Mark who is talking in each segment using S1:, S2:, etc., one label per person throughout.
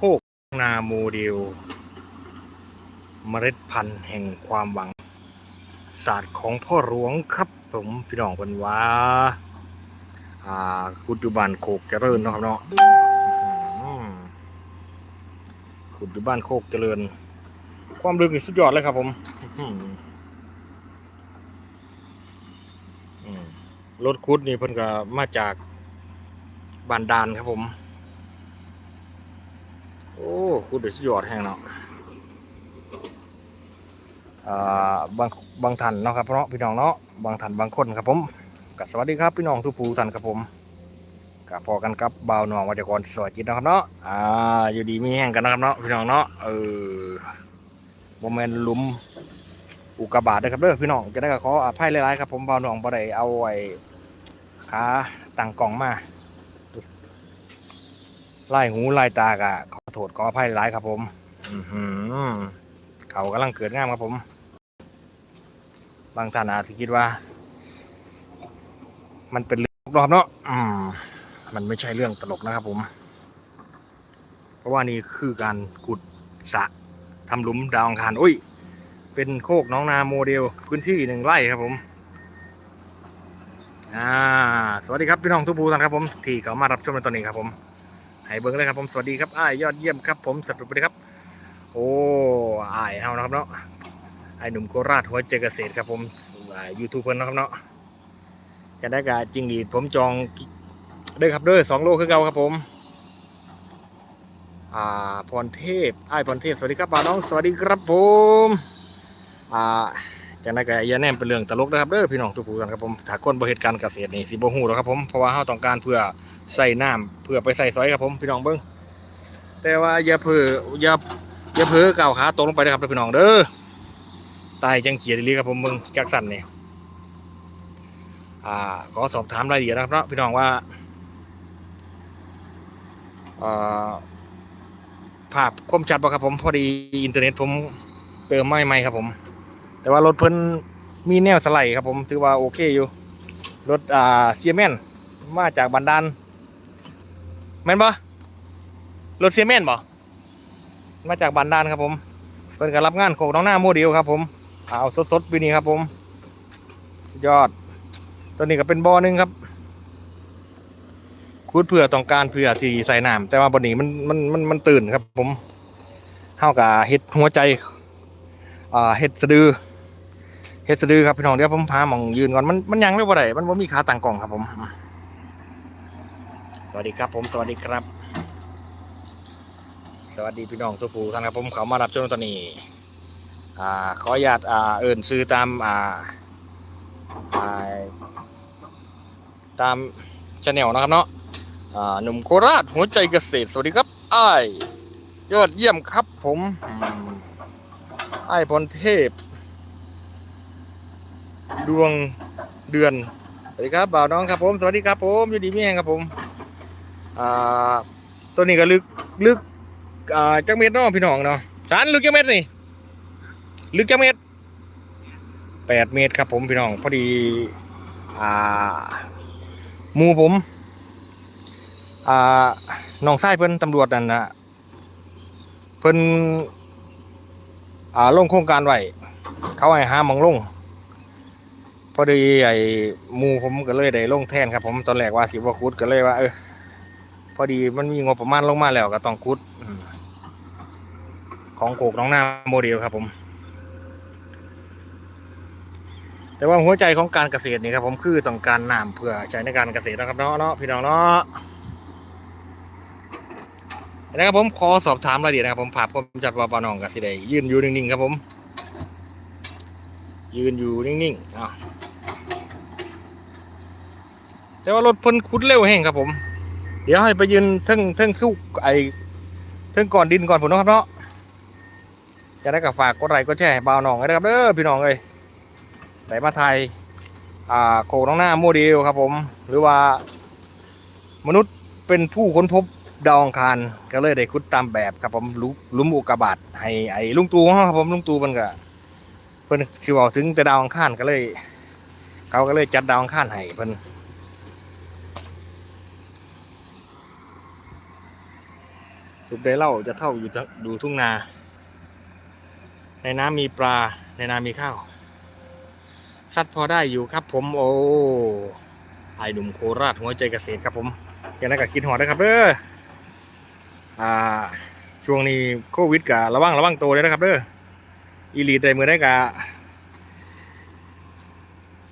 S1: โคกนาโมเดล เมล็ดพันธุ์แห่งความหวัง ศาสตร์ของพ่อหลวงครับผมพี่น้องเป็นว่าอ่าคุดอยู่บ้านโคกเจริญเนาะครับเนาะอื้อหือขุบานโคกเจริญ ความลึกนี่สุดยอดเลยครับผมรถคุดนี่เพิ่นก็มาจากบานดานครับผม โอ้คุดเดือดยอดแห้งเนาะอ่าบางบางท่านเนาะครับเนาะพี่น้องเนาะบางท่านบางคนครับผมกับสวัสดีครับพี่น้องทุกผู้ท่านครับผมกับพอกันครับบ่าวหนองวัจกรสวัสดีนะครับเนาะอ่าอยู่ดีมีแห้งกันนะครับเนาะพี่น้องเนาะเออโมเมนต์ลุมอุกกาบาตนะครับเด้อพี่น้องจะได้ก็ขออภัยหลายๆครับผมบ่าวหนองบ่ได้เอาไอ้ขาตั้งกล่องมา ไล่หูไล่ตากะขอโทษขออภัยหลายครับผมอือหือเขากำลังเกิดงามครับผม บางท่านอาจจะคิดว่า มันเป็นเรื่องตลกครับเนาะอืมมันไม่ใช่เรื่องตลกนะครับผม เพราะว่านี่คือการขุดสระทำหลุมดาวอังคารอุ้ย เป็นโคกน้องนาโมเดล พื้นที่หนึ่งไร่ครับผมอ่าสวัสดีครับพี่น้องทุกผู้ท่านครับผม ที่เขามารับชมในตอนนี้ครับผม ให้เบิ้งเลยครับผมสวัสดีครับอ้ายยอดเยี่ยมครับผมสวัสดีครับ โอ้อ้ายเฮานะครับเนาะไอ้หนุ่มโคราชหัวใจเกษตรครับผมยูทูบเพิ่นนะครับเนาะจะได้กะจริงดีผมจองเด้อครับเด้อสองโลคือเก่าครับผมอ่าพรเทพไอ้พรเทพสวัสดีครับป้าน้องสวัสดีครับผมอ่าจะได้กะอย่าแนมเป็นเรื่องตลกนะครับเด้อพี่น้องทุกคนครับผมถ้าคนบ่เหตุการเกษตรนี่สิบ่ฮู้หรอกครับผมเพราะว่าเฮาต้องการเพื่อ ใส่น้ำเพื่อไปใส่ซอยครับผมพี่น้องเบิ่งแต่ว่าอย่าเพ้ออย่าอย่าเพ้อก้าวขาตกลงไปนะครับพี่น้องเด้อตายจังเขียดอีหลีครับผมมึงจักสันเนี่ยอ่าขอสอบถามรายละเอียดนะครับเนาะพี่น้องว่าอ่าภาพคมชัดป่ะครับผมพอดีอินเทอร์เน็ตผมเติมไม่ไม่ครับผม แต่ว่ารถเพิ่นมีแนวสไลด์ครับผมถือว่าโอเคอยู่ รถอ่าเซียแมนมาจากบันดาล แม่นปะรถเซียแมนบ่มาจากบันดาลครับผมเพิ่นก็รับงานโคกน้องหน้าโมเดลครับผมเอาสดๆปีนี้ครับผม ยอด ตัวนี้ก็เป็นบ่อหนึ่งครับคูดเผื่อต้องการเผื่อที่ใส่น้ำแต่ว่าบอนี้มันมันมันมันตื่นครับ ผมเฮากับเฮ็ดหัวใจอ่าเฮ็ดสะดือเฮ็ดสะดือครับพี่น้องเดี๋ยวผมพาหมองยืนก่อนมันมันยังไม่บ่ได้มันบ่มีขาตั้งกล่องครับผม สวัสดีครับผมสวัสดีครับ สวัสดีพี่น้องทุกผู้ท่านครับผมเขามารับชมตอนนี้อ่าขออนุญาตอ่าเอิ่นซื้อตามอ่าอ่าตามชาแนลนะครับเนาะอ่าหนุ่มโคราชหัวใจเกษตรสวัสดีครับไอ้ยอดเยี่ยมครับผมอืมอ้พรเทพ ดวงเดือน สวัสดีครับบ่าวน้องครับผม สวัสดีครับผม อยู่ดีมีแหงครับผม อ่าตัวนี้ก็ลึกลึกอ่าจักเม็ดเนาะพี่น้องเนาะสารลึกจักเม็ดนี่ลึกจักเมตรแปดเมตรครับผมพี่น้องพอดีอ่าหมูผมอ่าน้องชายเพิ่นตำรวจนั่นนะเพิ่นอ่าลงโครงการไว้เขาให้หามองลงพอดีไอ้หมูผมก็เลยได้ลงแทนครับผมตอนแรกว่าสิบ่คุดก็เลยว่าเออ พอดีมันมีงบประมาณลงมาแล้วก็ต้องคุด ของโกกน้องหน้าโมเดลครับผม แต่ว่าหัวใจของการเกษตรนี่ครับผมคือต้องการน้ำเพื่อใช้ในการเกษตรนะครับเนาะเนาะพี่น้องเนาะนะครับผมขอสอบถามรายละเอียดนะครับผมภาผมจัดว่าปานองกับสิได้ยืนอยู่นิ่งๆครับผม ยืนอยู่นิ่งๆอะแต่ว่ารถพ่นคุดเร็วแห้งครับผม เดี๋ยวให้ไปยืนเทิงเทิงคู่ไอเทิงก่อนดินก่อนผมนะครับเนาะจะได้กับฝากกดไลค์กดแชร์บ่าวน้องไว้นะครับเด้อพี่น้องเอ้ยไหนมาไทยอ่าโคน้องหน้าโมเดลครับ ผม หรือว่ามนุษย์เป็นผู้ค้นพบดาวอังคารก็เลยได้คุดตามแบบครับผมลุลุมอุกกาบาตให้ไอ้ลุงตู่เขาครับผมลุงตูมันก็เพิ่นสิเว้าถึงแต่ดาวอังคารก็เลย เขาก็เลยจัดดาวอังคารให้เพิ่น สุขได้เล่าจะเท่าอยู่ดูทุ่งนา ในน้ำมีปลา ในนามีข้าวสัตว์พอได้อยู่ครับผม โอ้ไอหนุ่มโคราชหัวใจเกษตรครับผมอย่างนั้นก็คิดหอดนะครับเด้ออ่า ช่วงนี้โควิดกะระวังระวังตัวเลยนะครับเด้ออีลีดได้มือได้กะ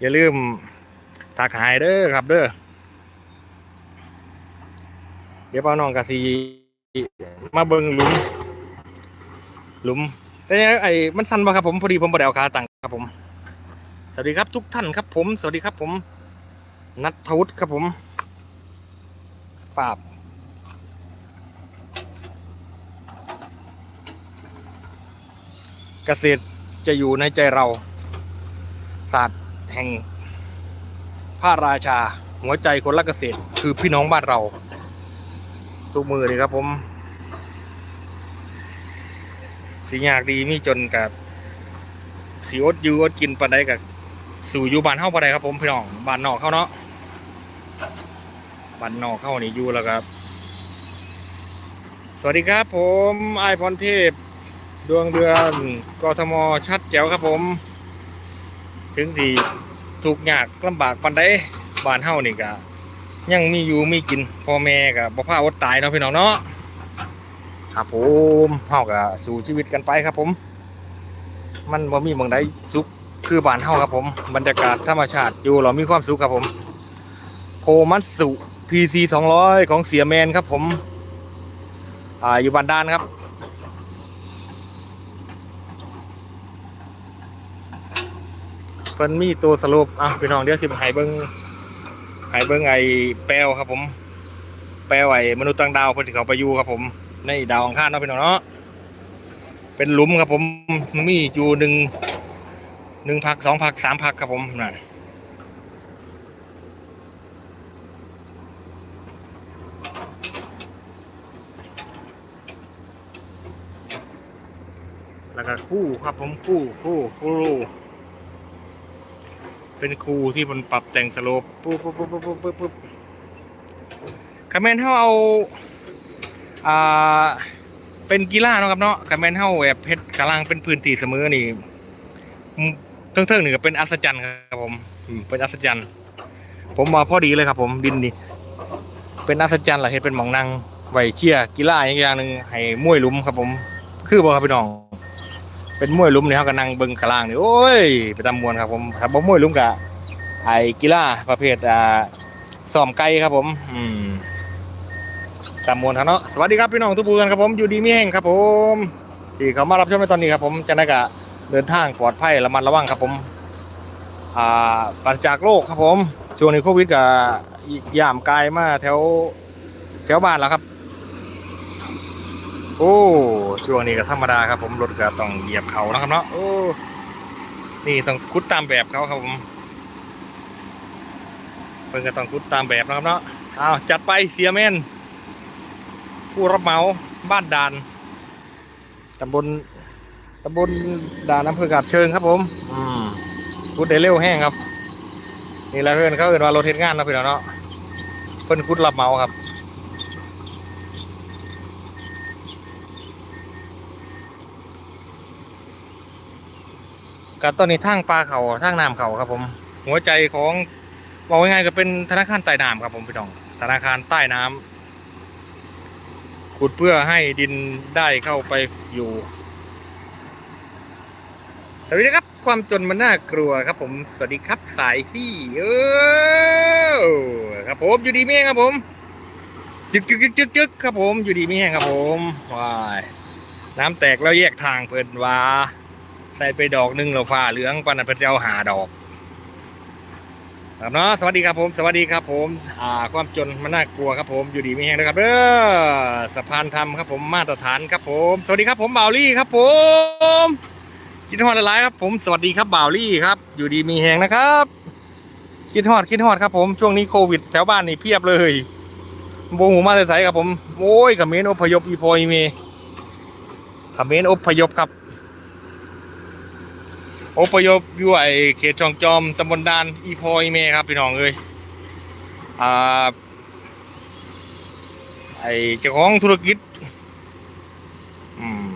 S1: อย่าลืมทักหายเด้อครับเด้อเดี๋ยวเป้าน้องกะสี มาเบิงหลุม หลุมแต่ไอ้มันสั้นป่ะครับผมพอดีผมบ่ได้เอาขาตั้งครับผม สวัสดีครับทุกท่านครับ ผม สวัสดีครับ ผม นัทธวุฒิครับผมปราบเกษตรจะอยู่ในใจเรา ศาสตร์แห่งพระราชา หัวใจคนรักเกษตร คือพี่น้องบ้านเรา ทุกมือเลยครับผม สียากดีมีจนกับสีอดยูอดกินปานใดกับสู่ยูบานเฮาปานใดครับผมพี่น้องบานนอกเขาเนาะบานนอกเข้านี่ยูแล้วครับ สวัสดีครับผมไอพรเทพดวงเดือนกทมชัดแจ๋วครับผม ถึงสี่ถูกยากลำบากปันได้บานเฮานี่ก็ ยังมีอยู่มีกินพ่อแม่ก็บ่พาอดตายเนาะพี่น้องเนาะครับผมเฮาก็สู่ชีวิตกันไปครับผม มันบ่มีเมืองใดสุขคือบ้านเฮาครับผม บรรยากาศธรรมชาติอยู่เรามีความสุขครับผมโพมัตสุ PC 200 ของเสียแมนครับผมอ่าอยู่บ้านด้านครับเพิ่นมีตัวสรุปอะพี่น้องเดี๋ยวสิให้เบิ่ง ให้เบิ่งไอ้แปลวครับผม แปลวไอ้มนุษย์ต่างดาวเพิ่นที่เขาไปอยู่ครับผมในดาวอังคารเนาะพี่น้องเนาะเป็นหลุมครับผมมีอยู่หนึ่งหนึ่งพักสองพักสามพักครับผมนั่นแล้วก็คู่ครับผมคู่คู่คู่ เป็นครูที่มันปรับแต่งสโลปปุ๊บปุ๊บปุ๊บปุ๊บปุ๊บปุ๊บคาแมนเฮาเอาอ่าเป็นกีฬาเนาะครับเนาะคาแมนเฮาแบบเพชรกลางเป็นพื้นที่เสมอนี่อืมเทิงๆนี่ก็เป็นอัศจรรย์ครับผมเป็นอัศจรรย์ ผมมาพอดีเลยครับ ผมดินนี่เป็นอัศจรรย์เหรอเฮ็ดเป็นหมองนั่งไวเชียกีฬาอย่างอย่างหนึ่งให้มวยลุมครับผม คือบ่ครับพี่น้อง เป็นมวยลุ้มนี่เขาก็นั่งเบิ่งกลางนี่โอ้ยไปตามวนครับผมถ้าบ่มวยลุ้มกะไอ้กีฬาประเภทอ่าซ้อมไก่ครับผมอืมตามวนครับเนาะสวัสดีครับพี่น้องทุกผู้กันครับผมอยู่ดีมีแห่งครับผมที่เขามารับชมในตอนนี้ครับผมจะได้กะเดินทางปลอดภัยระมัดระวังครับผมอ่าปราศจากโรคครับผมช่วงนี้โควิดกะยามกายมาแถวแถวบ้านแล้วครับ โอ้ช่วงนี้ก็ธรรมดาครับผมรถก็ต้องเหยียบเขานะครับเนาะโอ้นี่ต้องคุดตามแบบเขาครับผมเพิ่นก็ต้องคุดตามแบบนะครับเนาะอ้าวจัดไปเสียแมนผู้รับเหมาบ้านด่านตำบลตำบลด่านอำเภอกาบเชิงครับผมอืมคุดได้เร็วแห้งครับนี่แหละเพื่อนเขาเอินว่ารถเทศงานเนาะพี่น้องเนาะเพิ่นคุดรับเหมาครับ กับตอนนี้ทางปลาเขาทางน้ำเขาครับผม หัวใจของบอกง่ายๆก็เป็นธนาคารใต้น้ำครับผมพี่น้อง ธนาคารใต้น้ำขุดเพื่อให้ดินได้เข้าไปอยู่สวัสดีครับ ความจนมันน่ากลัวครับผม สวัสดีครับสายซี่เออครับผมอยู่ดีไม่แห้งครับผมจึกจึกจึกจึกจึกครับผมอยู่ดีไม่แห้งครับผมว้ายน้ำแตกแล้วแยกทางเพิ่นว่า ใส่ไปดอกหนึ่งเราฟ้าเหลืองปันนันเพนจะเอาหาดอกครับเนาะสวัสดีครับผมสวัสดีครับผม อ่า ความจนมันน่ากลัวครับผมอยู่ดีไม่แห้งนะครับเด้อสะพานธรรมครับผมมาตรฐานครับผม สวัสดีครับผมบ่าวลี่ครับผมคิดฮอดหลายครับผมสวัสดีครับบ่าวลี่ครับ อยู่ดีมีแหงนะครับคิดฮอดคิดฮอดครับผมช่วงนี้โควิดแถวบ้านนี่เพียบเลยโบหูมาใส่ๆครับผมโอ้ยกับเมนอพยพอีโพอีเมขเมนอพยพครับ อพยพอยู่ไอเขตจองจอมตำบลดานอีพอยเมครับพี่น้องเอ้ยอ่าไอเจ้าของธุรกิจอืม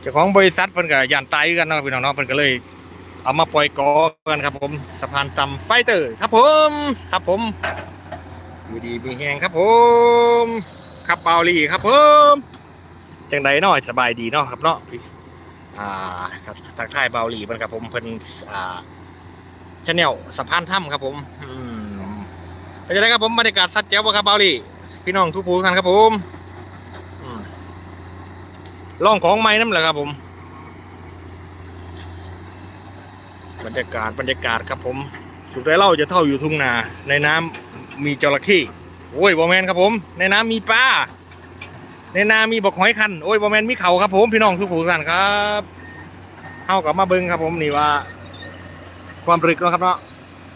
S1: เจ้าของบริษัทเพิ่นก็ย่านตายกันเนาะพี่น้องเนาะเพิ่นก็เลยเอามาปล่อยกอกันครับผมสะพานจำไฟเตอร์ครับผมครับผมอยู่ดีมีแหงครับผมครับเปาลีครับผมจังใดเนาะสบายดีเนาะครับเนาะ อ่าครับทักทายเบาหลีเพิ่นครับผมเพิ่นอ่าชาแนลสะพานถ้ำครับผมอืมเป็นยังไงครับผมบรรยากาศสัดแจ๋วบ่ครับเบาหลีพี่น้องทุกผู้ท่านครับผมอืมลองของใหม่นั่นแหละครับผม บรรยากาศบรรยากาศครับผม สุดท้เล่าจะเท่าอยู่ทุ่งนา ในน้ำมีจระเข้โอ้ยบอแมนครับผม ในน้ำมีปลา ในนามีบกหอยคันโอ้ยบอแมนมีเขาครับผมพี่น้องทุกผู้ทุกท่านครับเฮากับมาเบิ้งครับผมนี่ว่า ความรึกนะครับเนาะ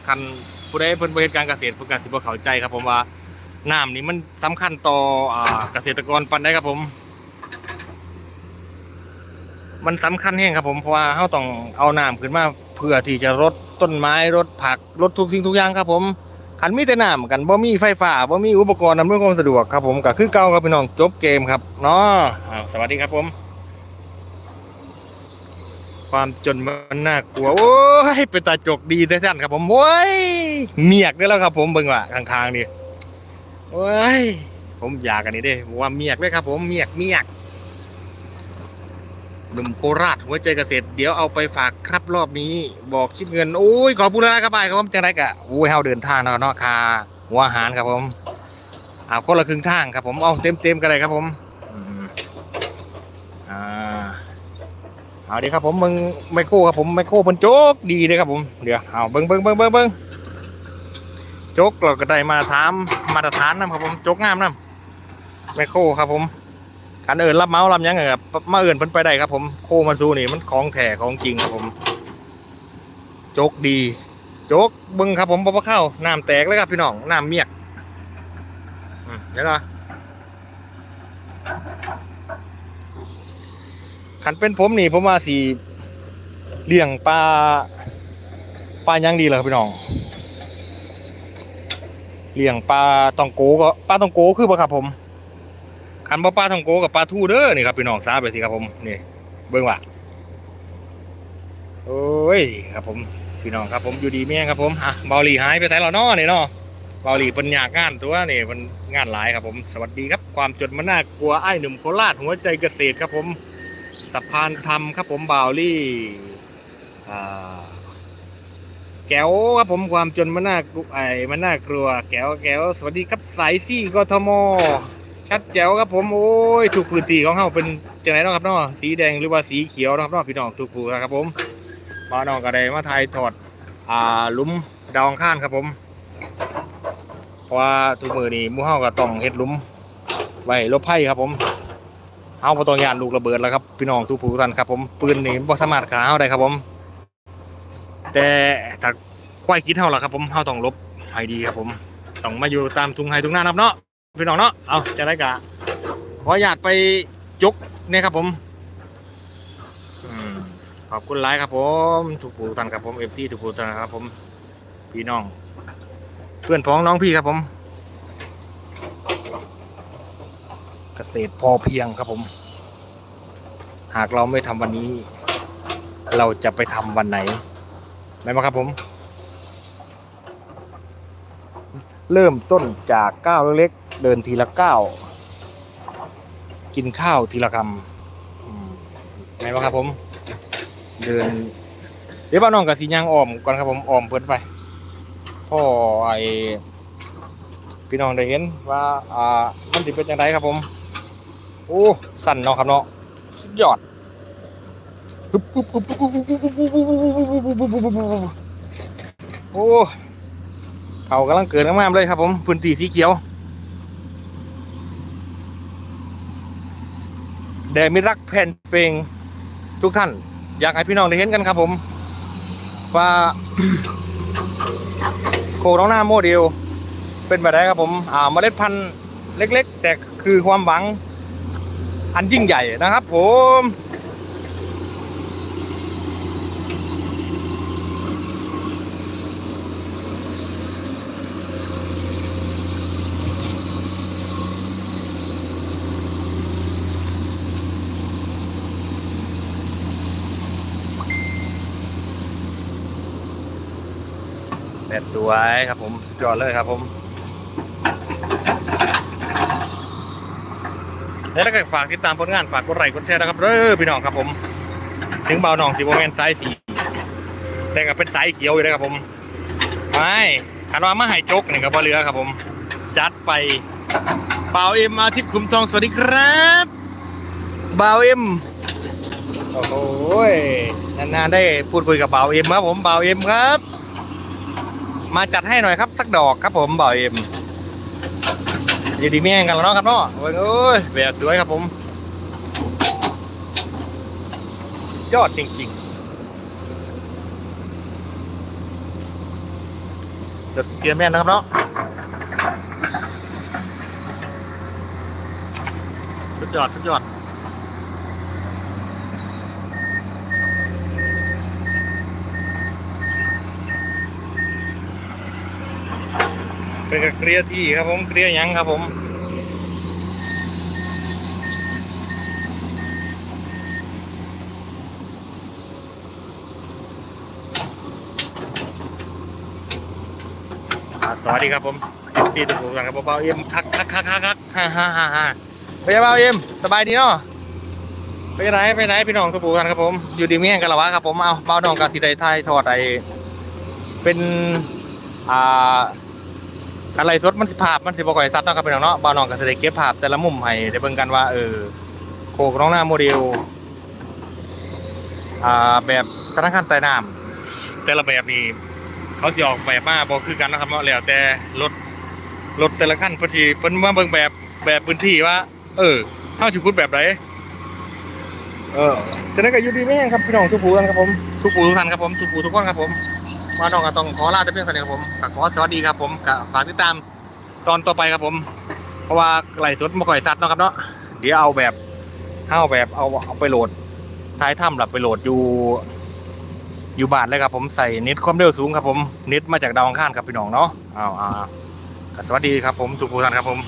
S1: คันผู้ใดเพิ่นบริการเกษตรเพิ่นกสิบ่เข้าใจครับ ผมว่าน้ำนี่มันสำคัญต่ออเกษตรกรปานใดครับผม มันสำคัญแห้งครับผมเพราะว่าเราต้องเอาน้ำขึ้นมาเพื่อที่จะรดต้นไม้รดผักรดทุกสิ่งทุกอย่างครับผม ขันมีแต่น้ำกันบ่มีไฟฟ้าบ่มีอุปกรณ์อำนวยความสะดวกครับผมก็คือเก่าครับพี่น้องจบเกมครับเนาะสวัสดีครับผม ความจนมันน่ากลัวโอ้ยเป็นตาจกดีแต่ท่านครับผมโอ้ยเมียกได้แล้วครับ ผมเบิ่งว่าข้างๆนี่โอ้ยผมอยากกันนี่เด้ว่าเมียกเลยครับ ผมเมียกเมียก หนุ่มโคราชหัวใจเกษตรเดี๋ยวเอาไปฝากครับรอบนี้ บอกชิดเงินโอ้ยขอบคุณนะครับไปครับผมจังไรกะโอ้ยเฮาเดินทางเนาะเนาะคาหัวอาหารครับผมเอาคนละครึ่งทางครับผมเอาเต็มเต็มกันเลยครับผมอ่าเอาดีครับผมมึงไมโครครับผมไมโครมันโจกดีเลยครับผมเดี๋ยวเอาเบิ้งเบิ้งเบิ้งเบิ้งเบิ้งโจกเราก็ได้มาถามมาตรฐานนะครับผมโจกงามนะไมโครครับผม คันเอิญรับเมาส์รับยังไงครับมาเอิญเพิ่นไปได้ครับผมโคมันซูนี่มันของแท้ของจริงครับผมโจกดี โจกบึงครับผมบ่พอเข้าน้ำแตกเลยครับพี่น้องน้ำเมียกเดี๋ยวนะคันเป็นผมนี่ผมว่าสีเลี้ยงปลาปลายังดีเลยครับพี่น้องเลี้ยงปลาตองโกก็ปลาตองโกคือปะครับผม คันบ่ปลาทองโกกับปลาทูเด้อนี่ครับพี่น้องทราบไปสิครับผมนี่เบิ่งว่าโอ้ยครับผมพี่น้องครับผมอยู่ดีแม่งครับผมอะเบาหลีหายไปไหนแล้วเนาะนี่เนาะเบาหลีเป็นอยากงานตัวนี่มันงานหลายครับผมสวัสดีครับความจนมันน่ากลัวไอ้หนุ่มโคราชหัวใจเกษตรครับผมสะพานธรรมครับผมเบาหลีอ่าแก้วครับผมความจนมันน่ากลัวไอ้มันน่ากลัว แก้วแก้วสวัสดีครับสายซี่กทม ชัดแจ๋วครับผมโอ้ยทุกพื้นที่ของเขาเป็นจังไรเนาะครับเนาะสีแดงหรือว่าสีเขียวเนาะครับเนาะพี่น้องทุกผู้ครับผมมาน้องก็ได้มาถ่ายทอดอ่าลุมดาวอังคารครับผมเพราะว่าทุกมือนี่มู่เฮาก็ต้องเฮ็ดลุมไว้ลบภัยครับผมเฮาบ่ต้องยานลูกระเบิดแล้วครับพี่น้องทุกผู้ทุกท่านครับผมปืนนี่บ่สามารถฆ่าเฮาได้ครับผม แต่ถ้าควายคิดเฮาล่ะครับผมเฮาต้องลบให้ดีครับผมต้องมาอยู่ตามทุ่งไร่ทุ่งนาครับเนาะ พี่น้องเนาะ เอาจะได้กะขออนุญาตไปจกเนี่ยครับผมขอบคุณไลายครับผมทุกผู้ท่านครับผมเอฟซีทุกผู้ท่านครับผมพี่น้อง เพื่อนพ้องน้องพี่ครับผม เกษตรพอเพียงครับผม หากเราไม่ทำวันนี้ เราจะไปทำวันไหนไหมครับผม เริ่มต้นจากก้าวเล็ก เดินทีละก้าวกินข้าวทีละคำไงบ้างครับผม เดิน เดี๋ยวบ้าน้องกับสียางอ้อมก่อนครับผมอ้อมเพิ่นไปพ่อไอพี่น้องได้เห็นว่าอ่ามันสิเป็นจังไดครับผม โอ้สั่นเนาะครับเนาะสุดยอดโอ้เขากำลังเกิดงามๆเลยครับผมพื้นที่สีเขียว แดมิรักแผ่นเฟงทุกท่าน อยากให้พี่น้องได้เห็นกันครับผม ว่าโคน้องหน้าโมเดล เป็นแบบไหนครับผมอ่าเมล็ดพันธุ์เล็ก ๆ แต่คือความหวังอันยิ่งใหญ่นะครับผม ดสวยครับผมสุดยอดเลยครับผมแล้วถ้าเกิดฝากติดตามผลงานฝากกดไลค์กดแชร์นะครับเด้อพี่น้องครับผม ถึงเบาหนองสีโมเมนสายสีแต่ก็เป็นสายเขียวอยู่นะครับผมไม่คันว่ามาหายจกนี่ก็บ่เหลือครับผม จัดไปเบาเอ็มอาทิตย์คุ้มทองสวัสดีครับเบาเอ็มโอ้โหนานๆได้พูดคุยกับเบาเอ็มครับผมเบาเอ็มครับ มาจัดให้หน่อยครับสักดอกครับผมเบาเอ็มอยู่ดีแม่งกันแล้วเนาะครับเนาะโอ้ยโอ้ยแบบสวยครับผม ยอดจริงๆจดเกียร์แม่นะครับเนาะสุดยอดสุดยอด เป็นเกลียที่ครับผมเกลียยังครับผมสวัสดีครับผมพี่ตุกกันครับเบาเอ็มคักคักคักคักคักฮ่าฮ่าฮ่าฮ่าไปเบาเอ็มสบายดีเนาะไปไหนไปไหนพี่น้องทุกผู้กันครับผม อยู่ดีมีแห่งกันละวะครับผมเอาเบาน้องกาสิไดไทยทอดไอเป็นอ่า อะไรสดมันสิภาพมันสิบ่ก่อยซัดเนาะครับพี่น้องเนาะเบาน้องกาสิได้เก็บภาพแต่ละมุมให้ได้เบิ่งกันว่าเออโคกน้องหน้าโมเดลอ่าแบบธนาคารใต้น้ำแต่ละแบบนี้เขาสิออกแบบมาบ่คือกันนะครับเนาะแล้วแต่รถรถแต่ละคันพิ่นสิเพิ่นมาเบิ่งแบบแบบพื้นที่ว่า เออเฮาสิขุดแบบใดเออจะได้ก็อยู่ดีแม่งครับพี่น้องทุกผู้กันครับผมทุกผู้ทุกท่านครับผมทุกผู้ทุกคนครับผม มาน้องก็ต้องขอลาแต่เพียงเท่านี้ครับผมขอสวัสดีครับผมก็ฝากติดตามตอนต่อไปครับผม เพราะว่าไหลสดบ่ค่อยซัดเนาะครับเนาะเดี๋ยวเอาแบบเฮาแบบเอาเอาไปโหลดท้ายถ้ำหลับไปโหลดอยู่ อยู่บานเลยครับผมใส่เน็ตความเร็วสูงครับผมเน็ตมาจากดาวอังคารครับพี่น้องเนาะอ้าวอ้าวอ้าวก็สวัสดีครับผมทุกผู้ท่านครับผม